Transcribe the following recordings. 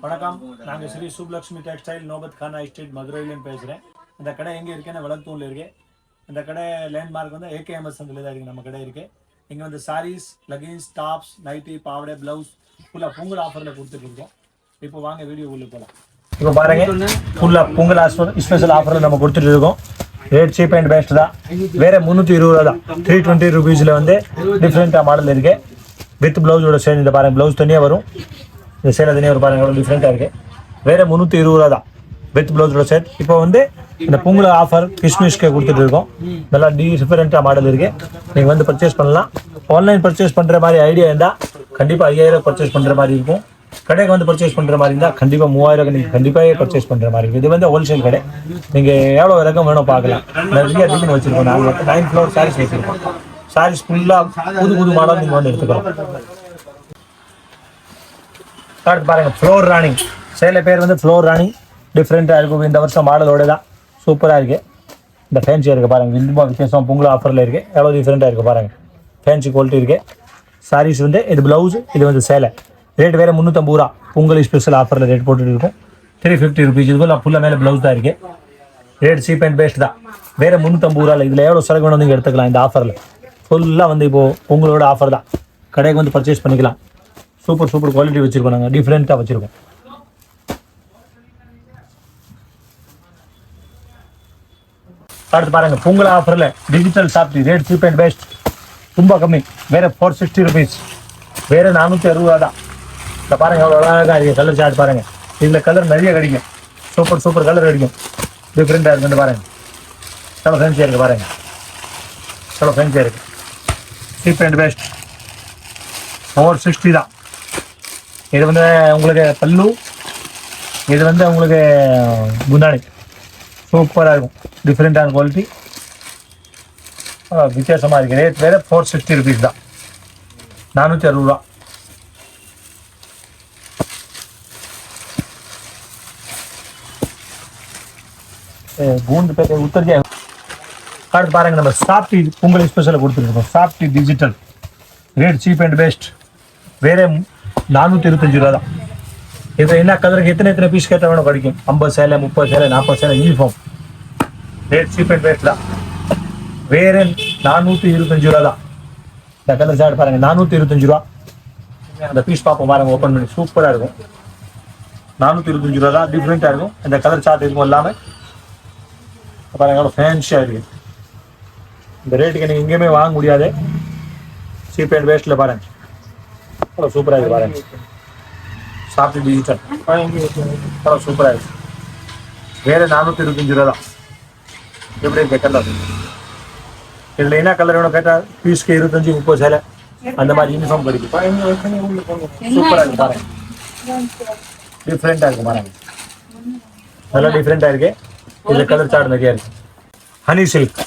வணக்கம். நாங்கள் ஸ்ரீ சுப்லக்ஷ்மி டெக்ஸ்டைல் நோபத் கானா எஸ்டேட் மதுரையிலேருந்து பேசுகிறேன் இந்த கடை எங்கே இருக்குன்னா விளத்தூரில் இருக்கு? இந்த கடை லேண்ட்மார்க் வந்து ஏகேஎம்எஸ் சந்தில் தான் இருக்குது நம்ம கடை இருக்குது இங்கே வந்து சாரீஸ் லெகின்ஸ் டாப்ஸ் நைட்டி பாவடை ப்ளவுஸ் ஃபுல்லாக பொங்கல் ஆஃபரில் கொடுத்துட்டு இருக்கோம். இப்போ வாங்க வீடியோ உள்ளே போகலாம் இப்போ பாருங்க. ஃபுல்லாக பொங்கல் ஸ்பெஷல் ஆஃபரில் நம்ம கொடுத்துட்டு இருக்கோம். ரேட் சீப் அண்ட் பெஸ்ட் தான். வேற முந்நூற்றி இருபது ரூபா தான். த்ரீ டுவெண்ட்டி ருபீஸில் வந்து டிஃப்ரெண்ட்டாக மாடல் இருக்குது வித் ப்ளவுஸோட சேர்ந்து இந்த பாருங்க ப்ளவுஸ் தனியாக வரும். இந்த சேலை தனியாக ஒரு பாருங்க எவ்வளோ டிஃப்ரெண்ட்டாக இருக்குது வேறு முந்நூற்றி இருபது ரூபா தான். வித் ப்ளவுஸோட செட் இப்போ வந்து இந்த பொங்கல் ஆஃபர் கிறிஸ்மஸ்க்கு கொடுத்துட்டு இருக்கோம். நல்லா டிஃபரெண்ட்டாக மாடல் இருக்குது நீங்கள் வந்து பர்ச்சேஸ் பண்ணலாம். ஆன்லைன் பர்ச்சேஸ் பண்ணுற மாதிரி ஐடியா இருந்தால் கண்டிப்பாக ஐயாயிரம் பர்ச்சேஸ் பண்ணுற மாதிரி இருக்கும். கடைக்கு வந்து பர்ச்சேஸ் பண்ணுற மாதிரி இருந்தால் கண்டிப்பாக மூவாயிரம் நீங்கள் கண்டிப்பாகவே பர்ச்சேஸ் பண்ணுற மாதிரி இருக்கும். இது வந்து ஹோல்சேல் கடை. நீங்கள் எவ்வளோ ரகம் வேணும் பார்க்கலாம். நிறைய டிசைன் வச்சுருக்கோம் நாங்கள் நைன் ஃப்ளோர் சாரீஸ் வச்சுருக்கோம். சாரீஸ் ஃபுல்லாக புது புது மாடல் நீங்கள் வந்து எடுத்துக்கலாம். அடுத்து பாருங்க. ஃப்ளோர் ராணி சேலை பேர் வந்து ஃப்ளோர் ராணி டிஃப்ரெண்ட்டாக இருக்கும். இந்த வருஷம் மாடலோட தான். சூப்பராக இருக்குது இந்த ஃபேன்சியாக இருக்குது பாருங்கள் ரொம்ப விசேஷம் பொங்கல் ஆஃபரில் இருக்குது எவ்வளோ டிஃப்ரெண்ட்டாக இருக்குது பாருங்கள் ஃபேன்சி குவாலிட்டி இருக்குது சாரீஸ் வந்து இது ப்ளவுஸ் இது வந்து சேலை. ரேட் வேறு முந்நூற்றம்பது ரூபா. பொங்கல் ஸ்பெஷல் ஆஃபரில் ரேட் போட்டுட்டு இருக்கும். த்ரீ ஃபிஃப்டி ருபீஸ் இதுக்குள்ள ஃபுல்லாக மேலே ப்ளவுஸ் தான் இருக்குது ரேட் சீப் அண்ட் பெஸ்ட் தான். வேறு முந்நூற்றம்பது ரூபாயில் இதில் எவ்வளோ சரக்கு வேணும் நீங்கள் எடுத்துக்கலாம் இந்த ஆஃபரில் ஃபுல்லாக வந்து இப்போது உங்களோட ஆஃபர் தான். கடைக்கு வந்து பர்ச்சேஸ் பண்ணிக்கலாம். சூப்பர் சூப்பர் குவாலிட்டி வச்சுருக்கோம் நாங்கள் டிஃப்ரெண்ட்டாக வச்சுருக்கோம். அடுத்து பாருங்க பொங்கல் ஆஃபரில் டிஜிட்டல் ஷாப்டி ரேட் சீப் அண்ட் பெஸ்ட் ரொம்ப கம்மி. வேற ஃபோர் சிக்ஸ்டி ருபீஸ் வேற நானூற்றி அறுபது ரூபா தான். இந்த பாருங்க எவ்வளோ அழகாக இருக்குது கலர் சார்ட் பாருங்க. இதில் கலர் நிறைய கிடைக்கும். சூப்பர் சூப்பர் கலர் கிடைக்கும். டிஃப்ரெண்ட்டாக இருக்குன்னு பாருங்க. எவ்வளோ ஃபேன்சியாக இருக்குது பாருங்க. எவ்வளோ ஃபேன்சியாக இருக்கு. Cheap and best four sixty தான். இது வந்து உங்களுக்கு பல்லு இது வந்து உங்களுக்கு குண்டாணி சூப்பராக இருக்கும். டிஃப்ரெண்ட்டான குவாலிட்டி வித்தியாசமாக இருக்குது ரேட் வேறு ஃபோர் சிக்ஸ்டி ருபீஸ் தான். நானூற்றி அறுபது ரூபா. பூண்டு பேக்கை உத்தரஜா அடுத்து பாருங்க நம்ம சாப்டி பொங்கல் ஸ்பெஷலில் கொடுத்துருக்கோம். சாப்டி digital rate cheap and best வேறு நானூற்றி இருபத்தஞ்சு ரூபா தான். இது என்ன கலருக்கு எத்தனை எத்தனை பீஸ் கேட்டால் வேணும் கிடைக்கும் ஐம்பது சேலை முப்பது சேலை நாற்பது சேலை uniform rate cheap and rate தான். வேற நானூற்றி இருபத்தஞ்சு ரூபா தான். இந்த கலர் சார்ட் பாருங்க நானூற்றி இருபத்தஞ்சு ரூபா அந்த பீஸ் பார்ப்போம் பாருங்க ஓப்பன் பண்ணி. சூப்பராக இருக்கும். நானூற்றி இருபத்தஞ்சு ரூபா தான் டிஃப்ரெண்ட்டாக இருக்கும். இந்த கலர் சார்ட் இருக்கும் எல்லாமே பாருங்க எவ்வளோ ஃபேன்சியாக இருக்குது இந்த ரேட்டுக்கு நீங்கள் எங்கேயுமே வாங்க முடியாது. சீப் அண்ட் வேஸ்ட்டில் பாருங்க. சூப்பராக இருக்கு பாருங்க. சாப்பிட்டு டிஜிட்டல் அவ்வளோ சூப்பராக இருக்கு வேறு நானூற்றி இருபத்தஞ்சு ரூபா தான் எப்படி இருக்கு கலர் இதில் என்ன கலர் வேணும் கேட்டால் பீஸ்க்கு இருபத்தஞ்சு முப்பது சேலை. அந்த மாதிரி யூனிஃபார்ம் கிடைக்கும் சூப்பராக இருக்கு பாருங்க. டிஃப்ரெண்ட்டாக இருக்கு பாருங்க. நல்லா டிஃப்ரெண்ட்டாக இருக்கு. இதில் கலர் சார்ட் நிறையா இருக்கு. ஹனி சில்க்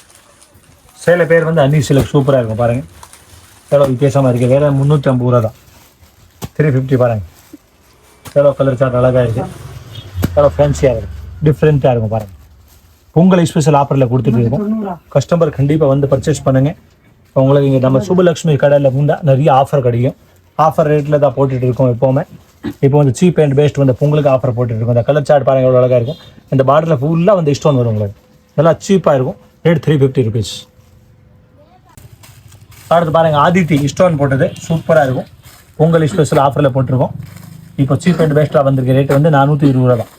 சேலை பேர் வந்து ஹனி சில்க் சூப்பராக இருக்கும் பாருங்க. எவ்வளோ வித்தியாசமாக இருக்குது வேற முந்நூற்றி ஐம்பது ரூபா தான் த்ரீ ஃபிஃப்டி பாருங்க. எவ்வளோ கலர் சார்ட் அழகாக இருக்குது எவ்வளோ ஃபேன்சியாக இருக்கும் டிஃப்ரெண்ட்டாக இருக்கும் பாருங்க. பொங்கல் ஸ்பெஷல் ஆஃபரில் கொடுத்துட்டு இருக்கோம். கஸ்டமர் கண்டிப்பாக வந்து பர்ச்சேஸ் பண்ணுங்க. உங்களுக்கு இங்கே நம்ம சுபலக்ஷ்மி கடையில் முந்தா நிறைய ஆஃபர் கிடைக்கும். ஆஃபர் ரேட்டில் தான் போட்டுட்டு இருக்கோம் எப்போவுமே. இப்போ வந்து சீப் அண்ட் பெஸ்ட் வந்து பொங்கலுக்கு ஆஃபர் போட்டுட்டு இருக்கோம். இந்த கலர் சார்ட் பாருங்க எவ்வளோ அழகாக இருக்கும். இந்த பார்டரில் ஃபுல்லாக வந்து ஸ்டோன் வரும் உங்களுக்கு. நல்லா சீப்பாக இருக்கும். ரேட் த்ரீ ஃபிஃப்டி ருபீஸ் அடுத்து பாருங்க ஆதித்தி ஸ்டோன் போட்டது. சூப்பராக இருக்கும். பொங்கல் ஸ்பெஷல் ஆஃபரில் போட்டிருக்கோம். இப்போ சீப் அண்ட் பெஸ்ட்டாக வந்திருக்க ரேட்டு வந்து நானூற்றி இருபது ரூபா தான்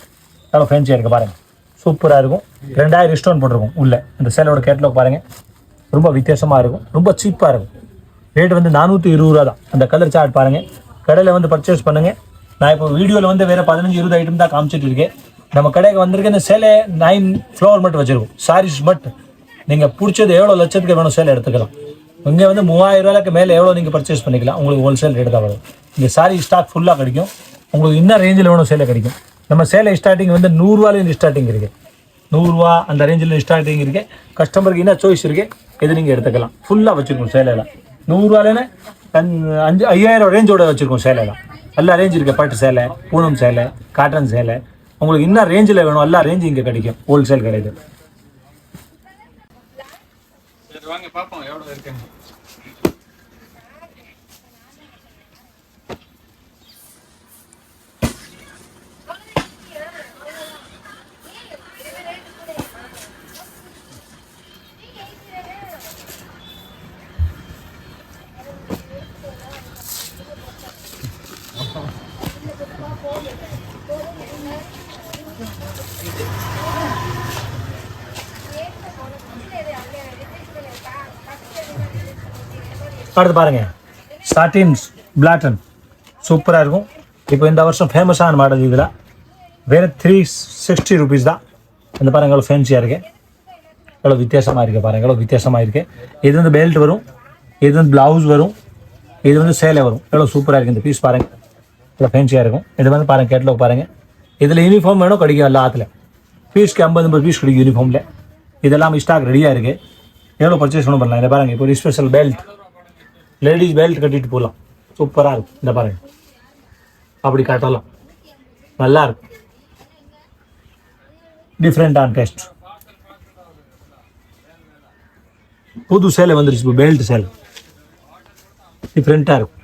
எவ்வளோ ஃபேன்சியாக இருக்குது பாருங்கள் சூப்பராக இருக்கும். ரெண்டாயிரம் ஸ்டோன் போட்டிருக்கும் உள்ளே. இந்த சேலோட கேட்லாக் பாருங்கள் ரொம்ப வித்தியாசமாக இருக்கும். ரொம்ப சீப்பாக இருக்கும். ரேட் வந்து நானூற்றி இருபது ரூபா தான் அந்த கலர் சார்ட் பாருங்கள் கடையில் வந்து பர்ச்சேஸ் பண்ணுங்கள் நான் இப்போ வீடியோவில் வந்து வேறு பதினஞ்சு இருபது ஐட்டம் தான் காமிச்சிட்டு இருக்கேன். நம்ம கடைக்கு வந்திருக்க இந்த சேலை நைன் ஃப்ளவர் மட்டும் வச்சுருக்கோம். சாரீஸ் மட்டும். நீங்கள் பிடிச்சது எவ்வளோ லட்சத்துக்கு வேணும் சேலை எடுத்துக்கலாம். இங்கே வந்து மூவாயிரம் ரூபாய்க்கு மேலே எவ்வளோ நீங்கள் பர்ச்சேஸ் பண்ணிக்கலாம். உங்களுக்கு ஹோல்சேல் ரேட் தான் வரும். இங்கே சாரி ஸ்டாக் ஃபுல்லாக கிடைக்கும். உங்களுக்கு என்ன ரேஞ்சில் வேணும் சேலை கிடைக்கும். நம்ம சேலை ஸ்டார்டிங் வந்து நூறுரூவாலேருந்து ஸ்டார்டிங் இருக்குது நூறுரூவா அந்த ரேஞ்சில் ஸ்டார்டிங் இருக்குது கஸ்டமருக்கு என்ன சாய்ஸ் இருக்குது எது நீங்கள் எடுத்துக்கலாம். ஃபுல்லாக வச்சுருக்கோம் சேலையெல்லாம் நூறுரூவாலேன்னு அஞ்சு ஐயாயிரம் ரேஞ்சோட வச்சுருக்கோம் சேலையெல்லாம் எல்லா ரேஞ்ச் இருக்குது பட்டு சேலை பூனம் சேலை காட்டன் சேலை உங்களுக்கு என்ன ரேஞ்சில் வேணும். எல்லா ரேஞ்சும் இங்கே கிடைக்கும். ஹோல்சேல் கிடைக்கும் சரி வாங்க பார்ப்போம். எவ்வளோ இருக்குன்னு. அடுத்து பாருங்க. சாட்டின்ஸ் பிளாட்டன் சூப்பராக இருக்கும். இப்போ இந்த வருஷம் ஃபேமஸான மாடல் இதில். வேறு த்ரீ சிக்ஸ்டி ருபீஸ் தான். இந்த பாருங்கள் எவ்வளோ ஃபேன்சியாக இருக்கேன் எவ்வளோ வித்தியாசமாக இருக்குது பாருங்கள் எவ்வளோ வித்தியாசமாக இருக்குது இது வந்து பெல்ட் வரும். இது வந்து ப்ளவுஸ் வரும். இது வந்து சேலை வரும். எவ்வளோ சூப்பராக இருக்குது இந்த பீஸ் பாருங்கள் எவ்வளோ ஃபேன்சியாக இருக்கும். இது வந்து பாருங்கள் கேட்டலாக் பாருங்கள் இதில் யூனிஃபார்ம் வேணும் கிடைக்கும் எல்லா ஆற்றுல பீஸ்க்கு ஐம்பது ஐம்பது பீஸ் கிடைக்கும் யூனிஃபார்மில் இதெல்லாம் ஸ்டாக் ரெடியாக இருக்குது எவ்வளோ பர்ச்சேஸ் பண்ண பண்ணலாம் இதை பாருங்கள் இப்போ ஒரு ஸ்பெஷல் பெல்ட் லேடிஸ் பெல்ட் கட்டிட்டு போகலாம் சூப்பராக இருக்கும். இந்த பாருங்க. அப்படி காட்டலாம். நல்லா இருக்கும். டிஃப்ரெண்டான டேஸ்ட் புது சேலை வந்துருச்சு. இப்போ பெல்ட் சேலை. டிஃப்ரெண்ட்டாக இருக்கும்.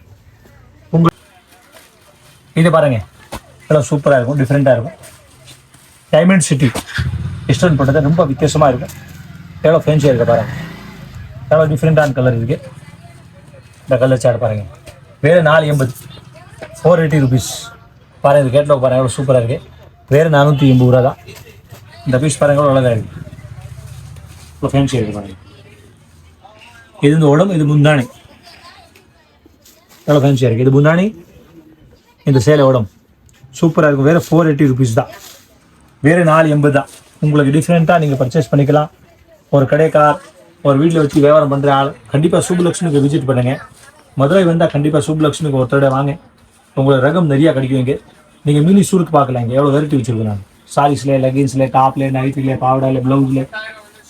உங்கள் இது பாருங்க. எல்லாம் சூப்பராக இருக்கும். டிஃப்ரெண்ட்டாக இருக்கும். டைமண்ட் சிட்டி இஸ்டர்ன் பண்ணுறது ரொம்ப வித்தியாசமாக இருக்கும் எவ்வளோ ஃபேன்சியாக இருக்குது பாருங்க. எவ்வளோ டிஃப்ரெண்ட்டான கலர் இருக்கு. இந்த கலர் சாட் பாருங்கள் வேறு நாலு எண்பது. ஃபோர் எயிட்டி ருபீஸ் பாருங்கள் இது கேட்டில் பாருங்க எவ்வளோ சூப்பராக இருக்கு. வேறு நானூற்றி எண்பது ரூபா தான். இந்த பீஸ் பாருங்க எவ்வளோ அழகாக இருக்கு. இவ்வளோ ஃபேன்சி இருக்குது பாருங்கள் இது இந்த உடம்பு இது முந்தானி எவ்வளோ ஃபேன்சியாக இருக்குது இது முந்தானி இந்த சேலை உடம்பு. சூப்பராக இருக்கும். வேறு ஃபோர் எயிட்டி ருபீஸ் தான். வேறு நாலு எண்பது தான். உங்களுக்கு டிஃப்ரெண்ட்டாக நீங்கள் பர்ச்சேஸ் பண்ணிக்கலாம். ஒரு கடைக்கார் ஒரு வீட்டில் வச்சு வியாபாரம் பண்ணுற ஆள் கண்டிப்பாக சுபலக்ஷ்மிக்கு விசிட் பண்ணுங்கள் மதுரை வந்தால் கண்டிப்பாக சுப்லக்ஷ்மிக்கு ஒரு வாங்க. உங்களுக்கு ரகம் நிறையா கிடைக்கும் இங்கே. நீங்கள் மினி சூருக்கு பார்க்கலாம் இங்கே. எவ்வளோ வெரைட்டி வச்சுருக்கோம் நான். சாரீஸில் லெகின்ஸில் டாப்லே நைட்டில் பாவடாவில் ப்ளவுஸில்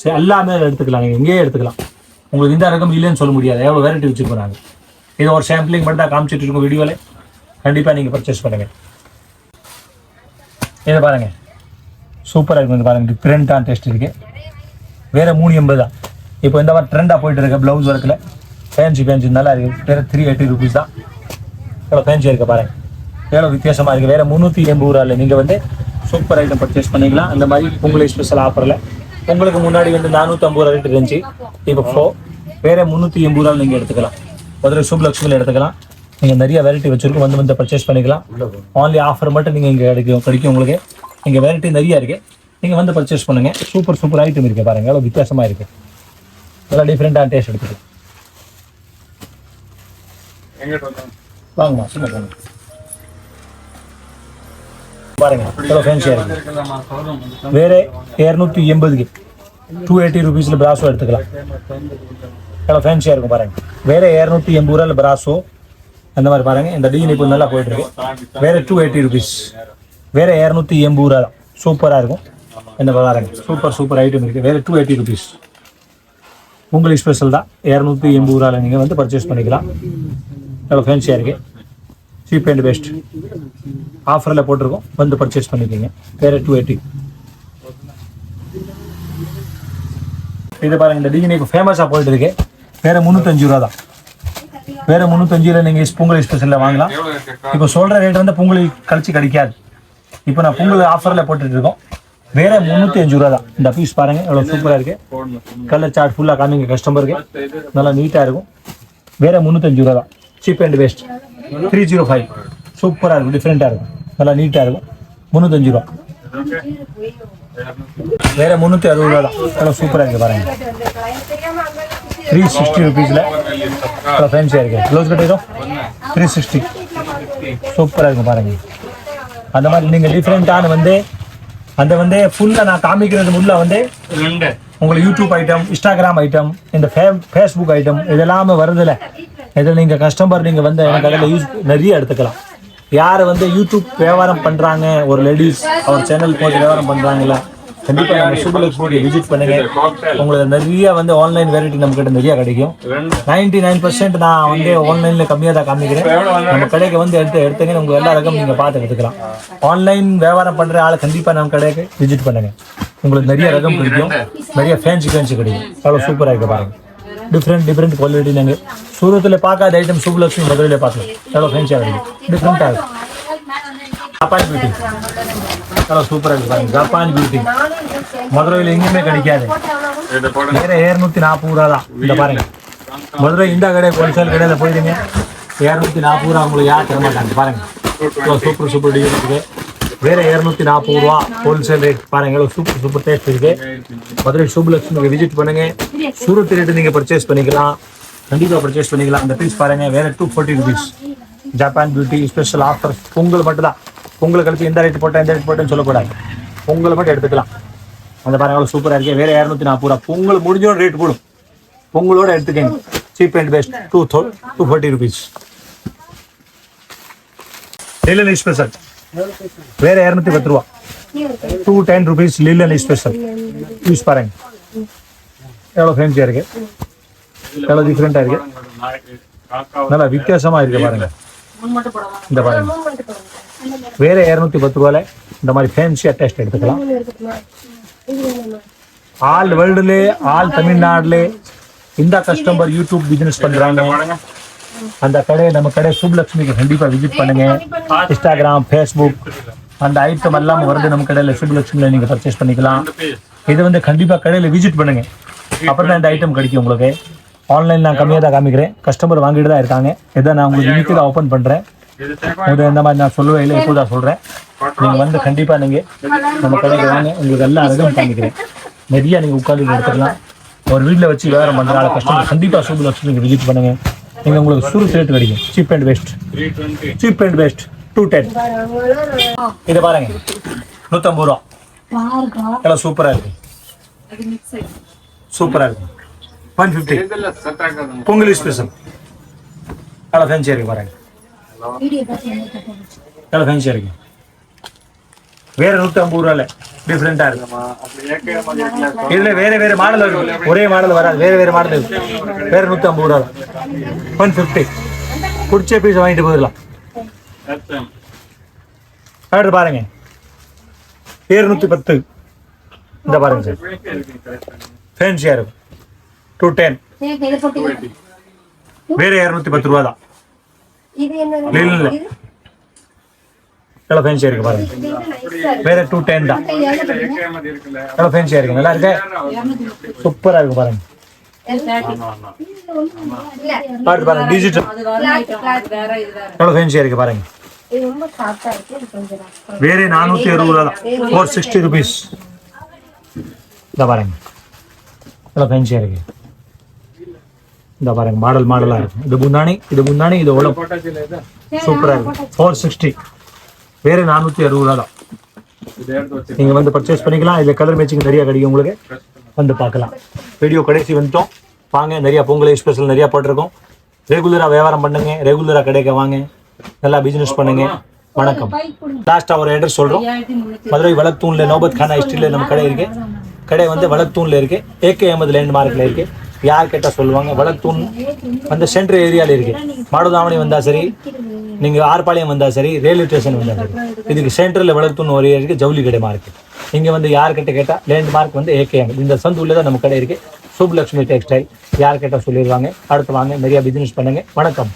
சரி எல்லாமே எடுத்துக்கலாம். நீங்கள் இங்கேயே எடுத்துக்கலாம். உங்களுக்கு இந்த ரகம் இல்லைன்னு சொல்ல முடியாது. எவ்வளோ வெரைட்டி வச்சுருக்கோம் நாங்கள் இதை ஒரு சாம்பிளிங் மட்டும் தான் காமிச்சிட்டு இருக்கோம் வீடியோவில் கண்டிப்பாக நீங்கள் பர்ச்சேஸ் பண்ணுங்கள் இதை பாருங்க. சூப்பராக இருக்கும் இந்த பாருங்க. டிஃப்ரெண்ட்டான டேஸ்ட் இருக்குது வேறு மூணு எண்பது தான். இப்போ இந்த மாதிரி ட்ரெண்டாக போயிட்டு இருக்க. ப்ளவுஸ் ஒர்க்கில் ஃபேன்சி ஃபேன்சி நல்லா இருக்குது வேறு த்ரீ எயிட்டி ருபீஸ் தான். எவ்வளோ ஃபேன்சி இருக்குது பாருங்கள் எவ்வளோ வித்தியாசமாக இருக்குது வேறு முந்நூற்றி எண்பது ரூபாயில் நீங்கள் வந்து சூப்பர் ஐட்டம் பர்ச்சேஸ் பண்ணிக்கலாம். அந்த மாதிரி பொங்கலை ஸ்பெஷல் ஆஃபரில் உங்களுக்கு முன்னாடி வந்து நானூற்றம்பது ரூபா ரேட் இருந்துச்சு. இப்போ ஃபோ வேறு முந்நூற்றி எண்பது ரூபாயில் நீங்கள் எடுத்துக்கலாம். மதுரை சுப்லக்ஷ்மியில் எடுத்துக்கலாம். நீங்கள் நிறைய வெரைட்டி வச்சுருக்கோம். வந்து வந்து பர்ச்சேஸ் பண்ணிக்கலாம். ஆன்லி ஆஃபர் மட்டும் நீங்கள் இங்கே கிடைக்கும் கிடைக்கும் உங்களுக்கு. இங்கே வெரைட்டி நிறையா இருக்குது நீங்கள் வந்து பர்ச்சேஸ் பண்ணுங்கள் சூப்பர் சூப்பர் ஐட்டம் இருக்குது பாருங்கள் எவ்வளோ வித்தியாசமாக இருக்குது நல்லா டிஃப்ரெண்ட்டாக டேஸ்ட் எடுத்துக்கு வாங்கம்மா சும்மா வாங்க பாருங்க எவ்வளோ ஃபேன்சியாக இருக்கு. இருக்குல்லம்மா சோதம் வேற இரநூத்தி எண்பதுக்கு டூ எயிட்டி ருபீஸில் பிராஸோ எடுத்துக்கலாம். எவ்வளோ ஃபேன்சியாக இருக்கும் பாருங்க. வேற இரநூத்தி எண்பது ரூபாயில் பிராஸோ அந்த மாதிரி பாருங்க இந்த டிசைன் இப்போ நல்லா போயிட்டு இருக்கு வேற டூ எயிட்டி ருபீஸ் வேற இரநூத்தி எண்பது ரூபா தான் சூப்பராக இருக்கும். இந்த பாருங்க சூப்பர் சூப்பர் ஐட்டம் இருக்குது வேற டூ எயிட்டி ருபீஸ் உங்களுக்கு ஸ்பெஷல் தான். இரநூத்தி எண்பது ரூபாயில் நீங்கள் வந்து பர்ச்சேஸ் பண்ணிக்கலாம். நல்லா ஃபேன்சியாக இருக்குது சீப் அண்ட் பெஸ்ட் ஆஃபரில் போட்டிருக்கோம். வந்து பர்ச்சேஸ் பண்ணிக்கோங்க. வேறு டூ எயிட்டி இது பாருங்கள் இந்த டிகினி இப்போ ஃபேமஸாக போயிட்டு இருக்கு. வேற முந்நூத்தஞ்சு ரூபா தான். வேற முந்நூத்தஞ்சு ரூபா நீங்கள் பொங்கல் ஸ்பெஷலில் வாங்கலாம். இப்போ சொல்கிற ரேட் வந்து பொங்கல் கழிச்சு கிடைக்காது. இப்போ நான் பொங்கல் ஆஃபரில் போட்டுட்டு இருக்கோம். வேற முந்நூற்றி அஞ்சு ரூபா தான். இந்த பீஸ் பாருங்க எவ்வளோ சூப்பராக இருக்கு. கலர் சார்ட் ஃபுல்லாக காமிங்க கஸ்டமருக்கு நல்லா நீட்டாக இருக்கும். வேற முந்நூத்தஞ்சு ரூபா தான். Cheap and best three zero five சூப்பராக இருக்கும் டிஃப்ரெண்ட்டாக இருக்கும். நல்லா நீட்டாக இருக்கும். முந்நூத்தஞ்சு ரூபா. வேற முந்நூற்றி அறுபது ரூபா நல்லா சூப்பராக இருக்கு பாருங்க. த்ரீ சிக்ஸ்டி ருபீஸில் நல்லா ஃபேன்சியாக இருக்கு. க்ளோஸ் கட்டிடும் த்ரீ சிக்ஸ்டி சூப்பராக இருக்கும் பாருங்க. அந்த மாதிரி நீங்கள் டிஃப்ரெண்ட்டான வந்து அந்த வந்து ஃபுல்லாக நான் காமிக்கிறது உள்ள வந்து உங்களுக்கு யூடியூப் ஐட்டம் இன்ஸ்டாகிராம் ஐட்டம் இந்த ஃபே ஃபேஸ்புக் ஐட்டம் இதெல்லாமே வருதுல்ல இதில் நீங்கள் கஸ்டமர் நீங்கள் வந்து எனக்கு அதில் யூஸ் நிறைய எடுத்துக்கலாம். யார் வந்து யூடியூப் வியாபாரம் பண்ணுறாங்க ஒரு லேடிஸ் அவர் சேனல் போட்டு வியாபாரம் பண்ணுறாங்களா கண்டிப்பாக நம்ம சூப்பர் விசிட் பண்ணுங்க. உங்களுக்கு நிறைய வந்து ஆன்லைன் வெரைட்டி நம்ம கிட்ட நிறைய கிடைக்கும். நைன்டி நைன் பர்சன்ட் நான் வந்து ஆன்லைனில் கம்மியாக தான் காமிக்கிறேன். நம்ம கடைக்கு வந்து எடுத்து எடுத்துங்க உங்கள் எல்லா ரகம் நீங்கள் பார்த்து எடுத்துக்கலாம். ஆன்லைன் வியாபாரம் பண்ணுற ஆளை கண்டிப்பாக நம்ம கடைக்கு விசிட் பண்ணுங்க. உங்களுக்கு நிறைய ரகம் கிடைக்கும் நிறைய ஃபேன்சி ஃபேன்சி கிடைக்கும். அவ்வளோ சூப்பராக இருக்கு டிஃப்ரெண்ட் டிஃப்ரெண்ட் குவாலிட்டி நாங்கள் சூரத்தில் பார்க்காத ஐட்டம் சூப்பலட்சுமி மதுரையில் பார்க்கலாம். எவ்வளோ ஃபேன்சியாக கிடைக்கும் டிஃப்ரெண்ட்டாக இருக்கும் ஜப்பான் பியூட்டி எவ்வளோ சூப்பராக இருக்கு பாருங்க. ஜப்பான் பியூட்டி மதுரையில் எங்கேயுமே கிடைக்காது. இதை இரநூத்தி நாற்பது ரூபா தான். இந்த பாருங்க. மதுரை இந்த கடை ஹோல்சேல் கடையில் போயிடுங்க இரநூத்தி நாற்பது ரூபா உங்களுக்கு யார் தர மாட்டாங்க பாருங்க சூப்பர் சூப்பர் டீல் இருக்கு. வேற இருநூத்தி நாற்பது ரூபா ஹோல்சேல் ரேட் பாருங்க சூப்பர் சூப்பர் டேஸ்ட் இருக்கு. மதுரை சுபலட்சுமி விசிட் பண்ணுங்க. சூரத் ரேட்டு நீங்க பர்ச்சேஸ் பண்ணிக்கலாம். கண்டிப்பா பர்ச்சேஸ் பண்ணிக்கலாம். அந்த பீஸ் பாருங்க வேற two forty rupees Japan beauty special offer Pongal மட்டும் தான் பொங்கல் கழிச்சு எந்த ரேட் போட்டேன் எந்த ரேட் போட்டேன்னு சொல்லக்கூடாது. பொங்கல் மட்டும் எடுத்துக்கலாம். அந்த பாருங்க சூப்பராக இருக்கு. வேற இரநூத்தி நாற்பது ரூபா. பொங்கல் முடிஞ்சோட ரேட் போடும் பொங்கலோட எடுத்துக்கங்க. Cheap and best two two forty rupees daily special வேற இரநூத்தி பத்து ரூபா. Two ten rupees linen special use பாருங்க. எவ்வளோ ஃபேன்சியாக இருக்கு? எவ்வளோ டிஃப்ரெண்ட்டாக இருக்கு? நல்லா வித்தியாசமா இருக்கு பாருங்க. இந்த பாருங்க. வேற இரநூத்தி பத்து ரூபால இந்த மாதிரி ஃபேன்சியாக டேஸ்ட் எடுத்துக்கலாம். ஆல் வேர்ல்டுல ஆல் தமிழ்நாடுல இந்த கஸ்டமர் யூடியூப் பிசினஸ் பண்றாங்க. அந்த கடை நம்ம கடை சுப்லட்சுமிக்கு கண்டிப்பா விசிட் பண்ணுங்க. இன்ஸ்டாகிராம் ஃபேஸ்புக் அந்த ஐட்டம் எல்லாம் வருது நம்ம கடையில சுப்லட்சுமியில நீங்க பர்ச்சேஸ் பண்ணிக்கலாம். இது வந்து கண்டிப்பா கடையில விசிட் பண்ணுங்க. அப்புறம் தான் இந்த ஐட்டம் கிடைக்கும் உங்களுக்கு. ஆன்லைன் நான் கம்மியாக தான் காமிக்கிறேன். கஸ்டமர் வாங்கிட்டு தான் இருக்காங்க. இதை நான் உங்களுக்கு இன்னைக்கு தான் ஓப்பன் பண்றேன். இது இந்த மாதிரி நான் சொல்லவே இல்லை இப்போ தான் சொல்றேன் நீங்க வந்து கண்டிப்பா நீங்க நம்ம கடைக்கு வாங்க. உங்களுக்கு எல்லா இதுவும் காமிக்கிறேன். நிறைய நீங்க உட்காந்து எடுத்துக்கலாம். ஒரு வீட்ல வச்சு வியாபாரம் பண்றதால கஸ்டமர் கண்டிப்பா சூப்பர் லட்சுமிக்கு விசிட் பண்ணுங்க. நீங்க உங்களுக்கு சுரு ரேட் கிடைக்கும். Cheap and best cheap and best two ten இதை பாருங்க. நூற்றம்பது ரூபா. எல்லாம் சூப்பராக இருக்கு. சூப்பராக இருக்கு. ஒன் ஃபிஃப்டி பொங்கல் ஸ்பெஷல் நல்லா ஃபேன்சியாக இருக்கு பாருங்க. நல்லா ஃபேன்சியாக இருக்கு. வேற நூத்தி ஐம்பது ரூபாயில டிஃப்ரெண்டா இருக்கு. இல்ல வேற வேற மாடல் வரும் ஒரே மாடல் வராது. வேற வேற மாடல் இருக்கு. வேற நூத்தி ஐம்பது ரூபா ஒன் பிப்டி பிடிச்ச பீஸ் வாங்கிட்டு போயிடலாம். அடுத்து பாருங்க. இருநூத்தி பத்து. இந்த பாருங்க சார் ஃபேன்சியா இருக்கும் டூ டென் வேற இரநூத்தி பத்து ரூபா தான் இல்லை இல்லை. நல்லா ஃபேன்சியா இருக்கு பாருங்க. வேற டூ டென் தான். ஃபேன்சியா இருக்கு. நல்லா இருக்கு? சூப்பரா இருக்கு பாருங்க. பாருங்க பாருங்க டிஜிட்டல் எவ்வளவு ஃபேன்சியா இருக்கு பாருங்க. வேற நானூத்தி அறுபது தான். ஃபோர் சிக்ஸ்டி ருபீஸ் இந்த பாருங்க. நல்லா ஃபேன்சியா இருக்கு. இந்த பாருங்க மாடல் மாடலாக இருக்கும் இது முந்தானி இது முந்தானி இது உள்ள சூப்பரா ஃபோர் சிக்ஸ்டி வேறு நானூற்றி அறுபது ரூபா தான் நீங்கள் வந்து பர்ச்சேஸ் பண்ணிக்கலாம். இதில் கலர் மேட்சிங் நிறையா கிடைக்கும் உங்களுக்கு. வந்து பார்க்கலாம். வீடியோ கடைசி வந்துட்டோம். வாங்க நிறையா பொங்கல் ஸ்பெஷல் நிறையா போட்டிருக்கோம். ரெகுலராக வியாபாரம் பண்ணுங்க. ரெகுலராக கிடைக்க வாங்க. நல்லா பிஸ்னஸ் பண்ணுங்க. வணக்கம். லாஸ்ட்டாக ஒரு அட்ரஸ் சொல்கிறோம் மதுரை வளத்தூனில் நோபத் கானா ஸ்ட்ரீட்டில் நம்ம கடை இருக்குது கடை வந்து வளத்தூனில் இருக்குது ஏகே அகமது லேண்ட் மார்க்கில் இருக்குது யார் கேட்டால் சொல்லுவாங்க? வளத்தூன் அந்த சென்ட்ரல் ஏரியாவில் இருக்குது மாடுதாமணி வந்தால் சரி நீங்கள் ஆர்பாளையம் வந்தால் சரி ரயில்வே ஸ்டேஷன் வந்தால் சரி. இதுக்கு சென்ட்ரலில் வளத்தூன் ஒரு இருக்குது ஜவுளி கடை மார்க்கெட் இங்கே வந்து யார்கிட்ட கேட்டால் லேண்ட்மார்க் லேண்ட் மார்க் வந்து ஏகே இந்த சந்தூரில் தான் நம்ம கடை இருக்குது சுப்லக்ஷ்மி டெக்ஸ்டைல் யார் கேட்டால் சொல்லிடுவாங்க அடுத்து வாங்க நிறையா பிஸ்னஸ் பண்ணுங்க. வணக்கம்.